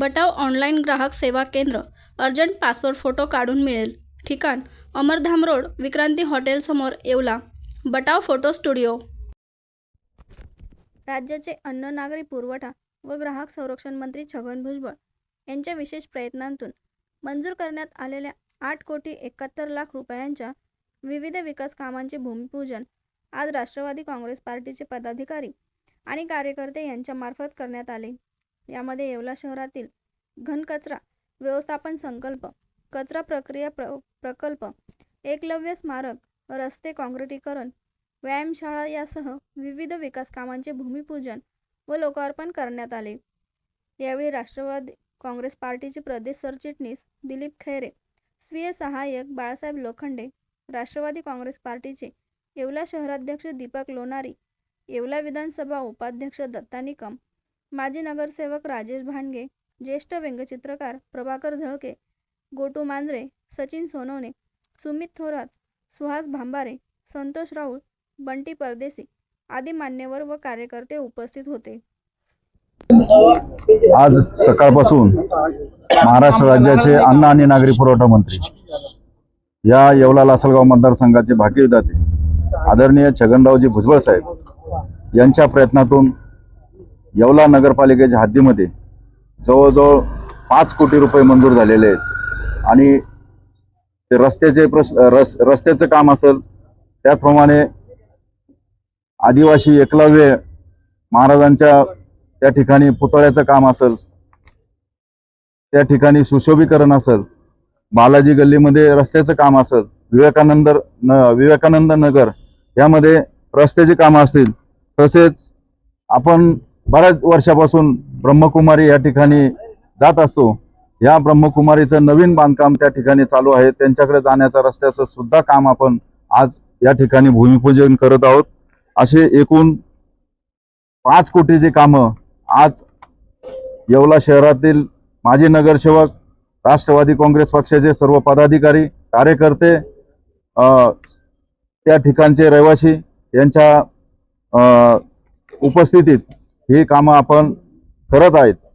बटाव online ग्राहक सेवा केंद्र अर्जंट पासपोर्ट फोटो काढून मिळेल. ठिकाण अमरधाम रोड विक्रांती हॉटेलसमोर येवला. बटाव photo studio. राज्याचे अन्न नागरी पुरवठा व ग्राहक संरक्षण मंत्री छगन भुजबळ यांच्या विशेष प्रयत्नांतून मंजूर करण्यात आलेल्या आठ कोटी एकाहत्तर लाख रुपयांच्या विविध विकास कामांचे भूमिपूजन आज राष्ट्रवादी काँग्रेस पार्टीचे पदाधिकारी आणि कार्यकर्ते यांच्यामार्फत करण्यात आले. यामध्ये येवला शहरातील घनकचरा व्यवस्थापन संकल्प कचरा प्रक्रिया प्र प्रकल्प एकलव्य स्मारक रस्ते काँक्रिटीकरण व्यायामशाळा यासह विविध विकास कामांचे भूमिपूजन व लोकार्पण करण्यात आले. यावेळी राष्ट्रवादी काँग्रेस पार्टीचे प्रदेश सरचिटणीस दिलीप खैरे स्वीय सहाय्यक बाळासाहेब लोखंडे राष्ट्रवादी काँग्रेस पार्टीचे येवला शहराध्यक्ष दीपक लोणारी येवला विधानसभा उपाध्यक्ष दत्ता निकम माजी नगरसेवक राजेश भांडगे ज्येष्ठ व्यंगचित्रकार प्रभाकर झळके गोटू मांजरे सचिन सोनवणे सुमित थोरात सुहास भांबारे संतोष राऊळ बंटी परदेसी आदी मान्यवर व कार्यकर्ते उपस्थित होते. आज सकाळपासून महाराष्ट्र राज्याचे अन्न आणि नागरी पुरवठा मंत्री या येवला लासलगाव मतदारसंघाचे भाग्य आदरणीय छगनरावजी भुजबळ साहेब यांच्या प्रयत्नातून येवला नगरपालिकेच्या हद्दीमध्ये जवळजवळ पाच कोटी रुपये मंजूर झालेले आहेत. आणि ते रस्त्याचे प्रश्न रस रस्त्याचं काम असेल त्याचप्रमाणे आदिवासी एकलव्य महाराजांच्या त्या ठिकाणी पुतळ्याचं काम असेल त्या ठिकाणी सुशोभीकरण असेल बालाजी गल्लीमध्ये रस्त्याचं काम असेल विवेकानंद न विवेकानंद नगर यामध्ये रस्त्याची कामं असतील तसेच आपण बऱ्याच वर्षापासून ब्रह्मकुमारी या ठिकाणी जात असतो या ब्रह्मकुमारीचं नवीन बांधकाम त्या ठिकाणी चालू आहे. त्यांच्याकडे जाण्याचं रस्त्याचं सुद्धा काम आपण आज या ठिकाणी भूमिपूजन करत आहोत. असे एकूण पाच कोटीची कामं आज येवला शहरातील माजी नगरसेवक राष्ट्रवादी काँग्रेस पक्षाचे सर्व पदाधिकारी कार्यकर्ते त्या ठिकाणचे रहिवासी यांच्या उपस्थितीत ही कामं आपण करत आहेत.